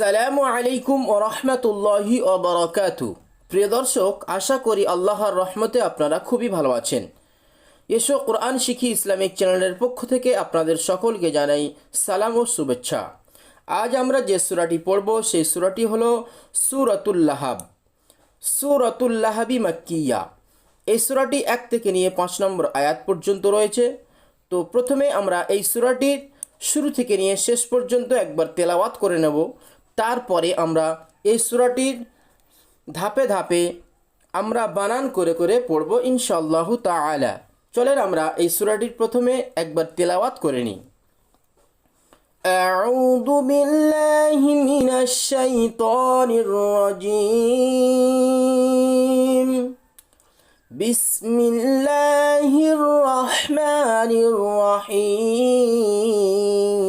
আসসালামু আলাইকুম ও রহমতুল্লাহি ওবরাকাতু প্রিয় দর্শক, আশা করি আল্লাহর রহমতে আপনারা খুবই ভালো আছেন। এসো কোরআন শিখি ইসলামিক চ্যানেলের পক্ষ থেকে আপনাদের সকলকে জানাই সালাম ও শুভেচ্ছা। আজ আমরা যে সুরাটি পড়ব, সেই সুরাটি হল সুরাতুল্লাহাব সুরাতুল্লাহাবি মাক্কিয়া। এই সুরাটি এক থেকে নিয়ে পাঁচ নম্বর আয়াত পর্যন্ত রয়েছে। তো প্রথমে আমরা এই সুরাটির শুরু থেকে নিয়ে শেষ পর্যন্ত একবার তেলাওয়াত করে নেব। তারপরে আমরা এই সুরাটির ধাপে ধাপে আমরা বানান করে করে পড়ব ইনশাল্লাহু তাআলা চলেন আমরা এই সুরাটির প্রথমে একবার তেলাওয়াত করে নিই أعوذ بالله من الشيطان الرجيم بسم الله الرحمن الرحيم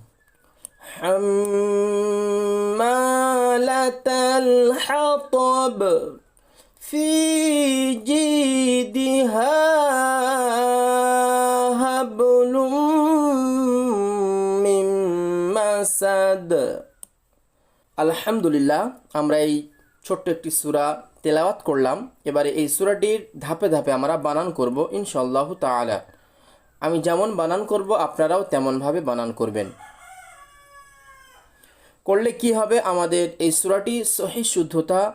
حمالة الحطب في جيدها حبل من مسد আলহামদুলিল্লাহ আমরা এই ছোট্ট একটি সূরা তেলাওয়াত করলাম এবারে এই সূরাটির ধাপে ধাপে আমরা বানান করব ইনশাল্লাহ তাআলা আমি যেমন বানান করব আপনারাও তেমনভাবে বানান করবেন করলে কি হবে? আমাদের এই সুরাটি সহি শুদ্ধতা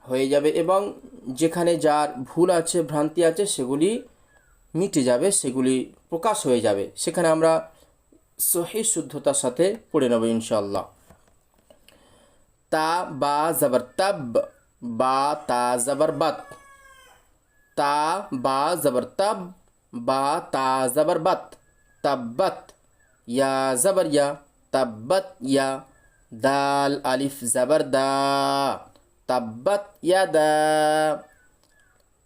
হয়ে যাবে এবং যেখানে যার ভুল আছে, ভ্রান্তি আছে, সেগুলি মিটে যাবে, সেগুলি প্রকাশ হয়ে যাবে। সেখানে আমরা সহি শুদ্ধতার সাথে পড়ে নেব ইনশাল্লাহ তা, বা, জবর, তাব, বা, তা, জবর, বাত। তা, বা, জবর, তাব, বা, তা, জবর, বাত। তাব্বত ইয়া, জবর, ইয়া। তাব্বত ইয়া। دال ألف زبر دا. تبت يدا.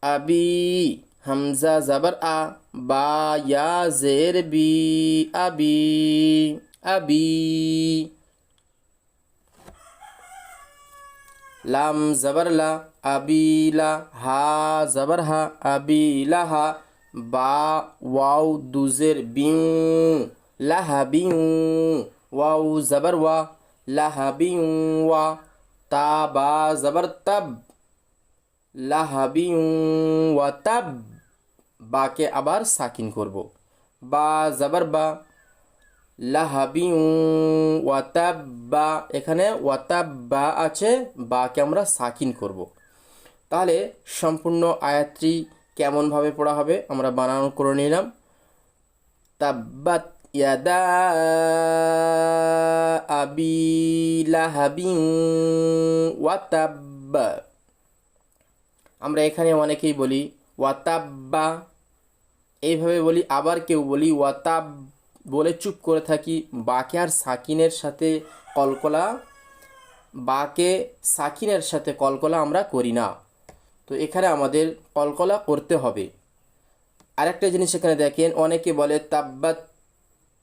أبي همزة زبر أ. با يا زير بي. أبي. أبي. لام زبر لا. أبي لا. ها زبر ها. أبي لا ها. با واو دوزر بيو. لها بيو. واو زبر وا. বিউ ওয়া তা বা জবর তব। লাহা বিউ ওয়া তব। বাকে আবার সাকিন করব। বা জবর বা। লাহাবিউ ওয়াতাব্বা এখানে ওয়াতাব্বা আছে, বাকে আমরা সাকিন করব। তাহলে সম্পূর্ণ আয়াতটি কেমনভাবে পড়া হবে আমরা বানানো করে নিলাম। তাব্বাত ইয়াদা আবি লাহাবিউ ওয়াতাব্বা আমরা এখানে অনেকেই বলি ওয়াতাব্বা। এইভাবে বলি, আবার কেউ বলি ওয়াতাব বলে চুপ করে থাকি। বাকে আর সাকিনের সাথে কলকলা, বাকে সাকিনের সাথে কলকলা আমরা করি না। তো এখানে আমাদের কলকলা করতে হবে। আরেকটা জিনিস এখানে দেখেন, অনেকে বলে তাব্বাত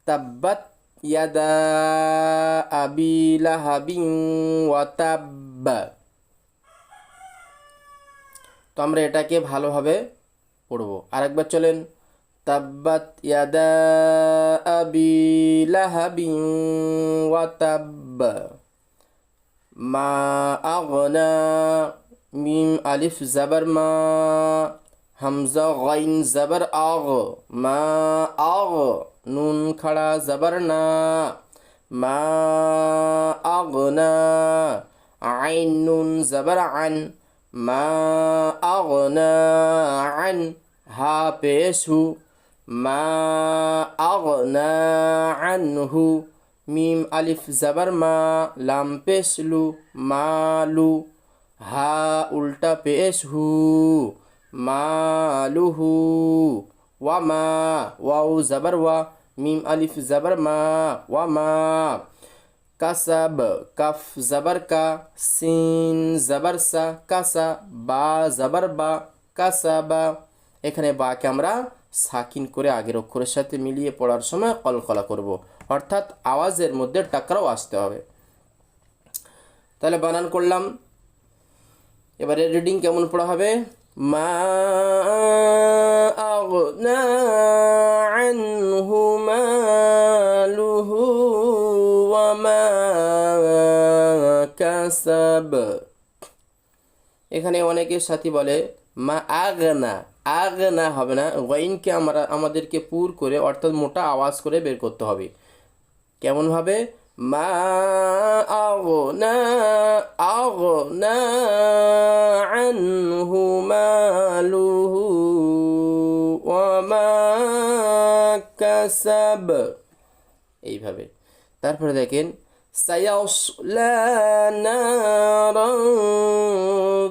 তাব্বাত ইয়াদা আবি লাহাবিং ওয়াতাব্বা তো আমরা এটাকে ভালোভাবে পড়ব। আরেকবার চলেন। তাব্বাত ইয়াদা আবি লাহাবিং ওয়াতাব্বা মা আগনা মিম আলিফ জাবার মা হামজা গাইন জবর আগ মা আগ নুন খাড়া জবর না মা আগ না আইন নুন জবর আন মা আগ না আন হা পেশ হু মা আগ না আন হু মিম আলিফ জবর মা লাম পেশ লু মা লু হা উল্টা পেশ হু মালুহু ওয়ামা ওয়াউ জাবার ওয়া মিম আলিফ জাবার মা ওয়া মা কাসাব কাফ জাবার কা সিন জাবার সা কাসা বা জাবার বা কাসাবা এখানে বাকে আমরা সাকিন করে আগের অক্ষরের সাথে মিলিয়ে পড়ার সময় কলকলা করব। অর্থাৎ আওয়াজের মধ্যে টাকরাও আসতে হবে। তাহলে বানান করলাম। এবারে রিডিং কেমন পড়া হবে? আগনা আনহু মালুহু ওয়া মা কাসাব। এখানে অনেকের সাথী বলে, মা আগনা আগনা হবে না, গইনকে আমরা, আমাদেরকে পুর করে, অর্থাৎ মোটা আওয়াজ করে বের করতে হবে। কেমনভাবে? মা আগনা আগনা আনহু মালুহু ওয়া মা কাসাব এইভাবে তারপরে দেখেন سيصلى نارا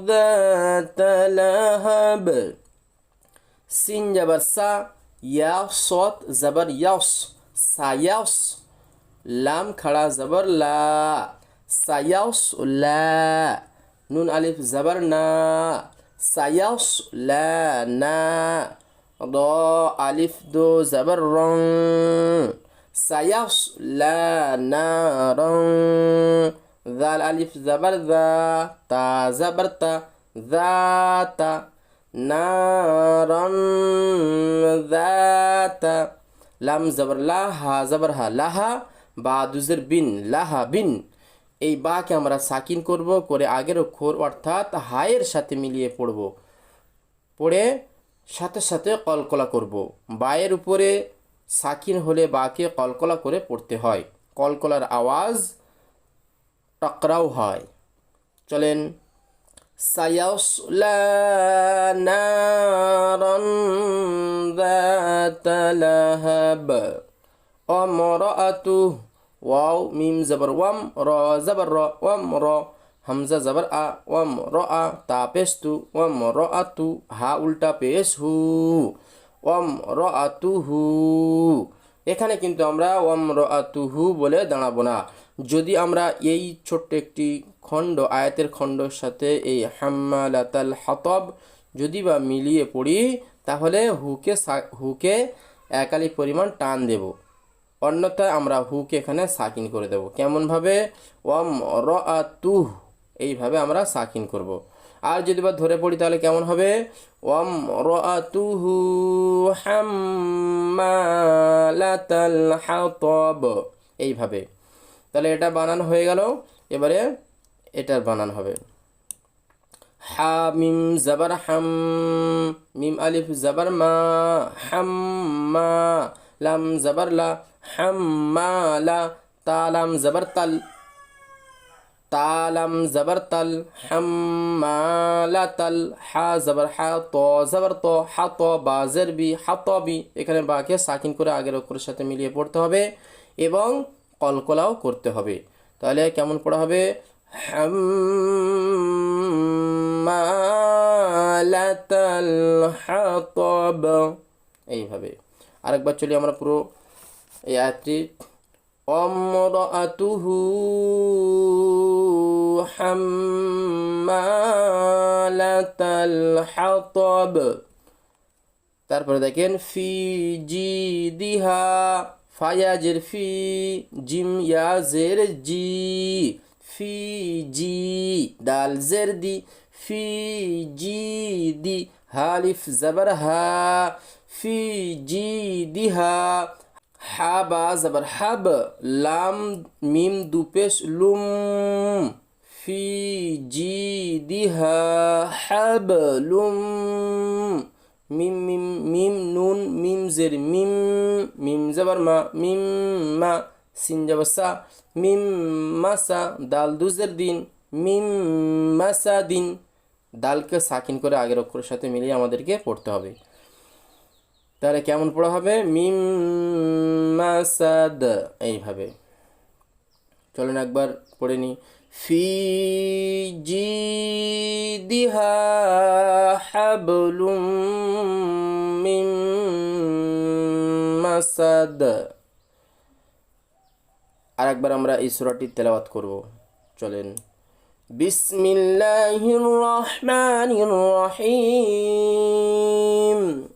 ذات لهب সিন জাবার সা ইয়া সত জাবার ইয়াস সায়াস লাম খাড়া জাবার লা সায়াস লা নুন আলিফ জাবার না সায়াস লা না দ আলিফ দো জাবার রং সায়াসলা নারং জাল আলিফ জাবার দা তা জাবার তা জাতা নারন জাতা লাম জাবার লা হা জাবার হা লাহা বা দুজের বিন লাহা বিন এই বাকে আমরা সাকিন করব করে আগের অক্ষর অর্থাৎ হায়ের সাথে মিলিয়ে পড়ব পড়ে সাথে সাথে কলকলা করব বায়ের উপরে সাকিন হলে বাকে কলকলা করে পড়তে হয় কলকলার আওয়াজ টকরাও হয় চলেন সায়াসলা নারন ذات لهب امرأته ওয়াও, মিম, জবর, ওয়াম, র, জবর, র, ওয়াম, র, হামজা, জবর, আ, ওয়াম, র, আ, তা পেশ তু ওয়াম, র, আ, তু, হা, উল্টা, পেশ, হু, ওয়াম, র, আ, তু, হু। এখানে কিন্তু আমরা ওম র, আ হু বলে দাঁড়াবো না। যদি আমরা এই ছোট্ট একটি খণ্ড, আয়াতের খণ্ডর সাথে এই হাম্মালাতাল হতব যদি বা মিলিয়ে পড়ি, তাহলে হুকে হুকে একালি পরিমাণ টান দেবো। অন্যথায় আমরা হুকে এখানে সাকিন করে দেব। কেমনভাবে? ওয়াম র আতুহ এইভাবে আমরা সাকিন করব। আর যদি বা ধরে পড়ি তাহলে কেমন হবে? ওয়াম রাতুহু হাম্মালাতাল হাতব, এইভাবে। তাহলে এটা বানান হয়ে গেল। এবারে এটার বানান হবে। হা মিম জাবার হাম, মিম আলিফ জাবার মা, হাম্মা। লাম জাবার লা হাম্মালা তালাম জাবার তাল তালাম জবর তাল হাম্মালাতাল হা জবর হা, ত জবর ত, হা ত, বা জেরবি হা ত বি, এখানে বাকে সাকিন করে আগের অক্ষরের সাথে মিলিয়ে পড়তে হবে এবং কলকলাও করতে হবে। তাহলে কেমন পড়া হবে? হাম্মালাতাল হাতব এইভাবে। আরেকবার চলি আমরা পুরো এই আয়াতটি। অমরাতুহ হাম্মালাতাল হাতব। তারপরে দেখেন, ফি জি দিহা ফায়াজের ফি জিম ইয়াজের জি। ফি জি দাল জের দি। ফি জি দি হালিফ জবর হা। ফি জি দিহা হাবা জবর হাব লাম মিম দুপেশ লুম ফি জি দিহা হাব লুম মিম মিম মিম নুন মিম জের মিম মিম জবর মা মিম মা সিন জবর সা মিম মাসা দাল দুজের দিন মিম মাসা দিন দালকে সাকিন করে আগের অক্ষরের সাথে মিলিয়ে আমাদেরকে পড়তে হবে। তাহলে কেমন পড়া হবে? মিম মাসাদ এইভাবে। চলেন একবার পড়ে নি ফি জি দিহা হাবলুম মিম মাসাদ আর একবার আমরা এই সুরাটি তেলাওয়াত করব। চলেন। বিসমিল্লাহির রহমানির রহিম।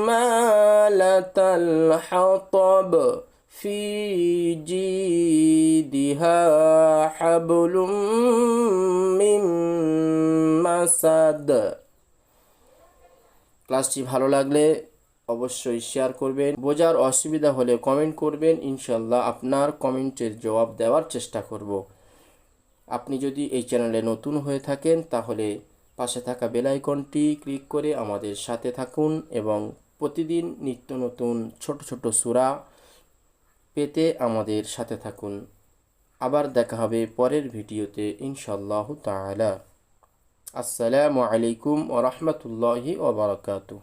حمالة الحطب في جيدها حبل من مسد ক্লাসটি ভালো লাগলে অবশ্যই শেয়ার করবেন বোঝার অসুবিধা হলে কমেন্ট করবেন ইনশাল্লাহ আপনার কমেন্টের জবাব দেওয়ার চেষ্টা করব আপনি যদি এই চ্যানেলে নতুন হয়ে থাকেন তাহলে পাশে থাকা বেল আইকনটি ক্লিক করে আমাদের সাথে থাকুন এবং প্রতিদিন নিত্য নতুন ছোট ছোট সুরা পেতে আমাদের সাথে থাকুন। আবার দেখা হবে পরের ভিডিওতে ইনশাল্লাহ তালা আসসালামু আলাইকুম ওরহমতুল্লাহি ওবরাকাতু